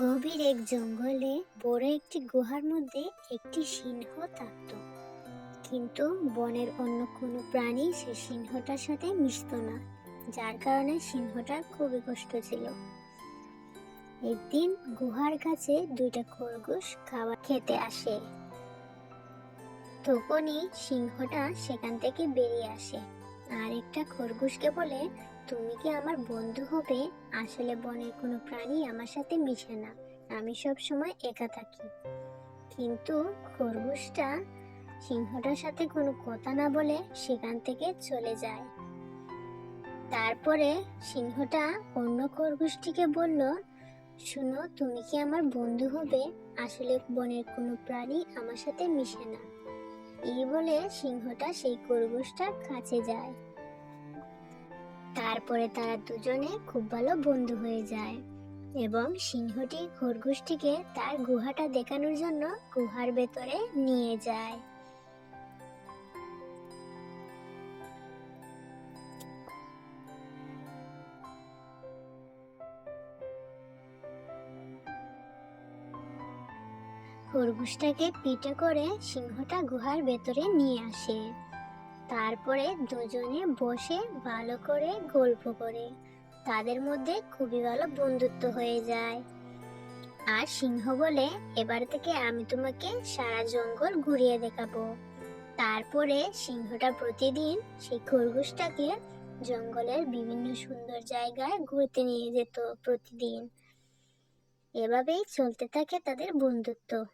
গভীর এক জঙ্গলে বড় একটি গুহার মধ্যে একটি সিংহ থাকত। কিন্তু বনের অন্য কোনো প্রাণী সে সিংহটার সাথে মিশত না, যার কারণে সিংহটার খুবই কষ্ট ছিল। একদিন গুহার কাছে দুইটা খরগোশ খাবার খেতে আসে। তখনই সিংহটা সেখান থেকে বেরিয়ে আসে। আর একটা খরগোশকে বলে, তুমি কি আমার বন্ধু হবে? আসলে বনের কোনো প্রাণী আমার সাথে মিশে না। আমি সব সময় একা থাকি। কিন্তু খরগোশটা সিংহটার সাথে কোনো কথা না বলে সেখান থেকে চলে যায়। তারপরে সিংহটা অন্য খরগোশটিকে বলল, শুনো, তুমি কি আমার বন্ধু হবে? আসলে বনের কোনো প্রাণী আমার সাথে মিশে না। এই বলে সিংহটা সেই খরগোশটার কাছে যায়। তারপরে তারা দুজনে খুব ভালো বন্ধু হয়ে যায় এবং সিংহটি খরগোশটিকে তার গুহাটা দেখানোর জন্য গুহার ভেতরে নিয়ে যায়। খরগোশটাকে পিঠে করে সিংহটা গুহার ভেতরে নিয়ে আসে। তারপরে দুজনে বসে ভালো করে গল্প করে। তাদের মধ্যে খুবই ভালো বন্ধুত্ব হয়ে যায়। আর সিংহ বলে, এবার থেকে আমি তোমাকে সারা জঙ্গল ঘুরিয়ে দেখাবো। তারপরে সিংহটা প্রতিদিন সেই খরগোশটাকে জঙ্গলের বিভিন্ন সুন্দর জায়গায় ঘুরতে নিয়ে যেত প্রতিদিন। এভাবেই চলতে থাকে তাদের বন্ধুত্ব।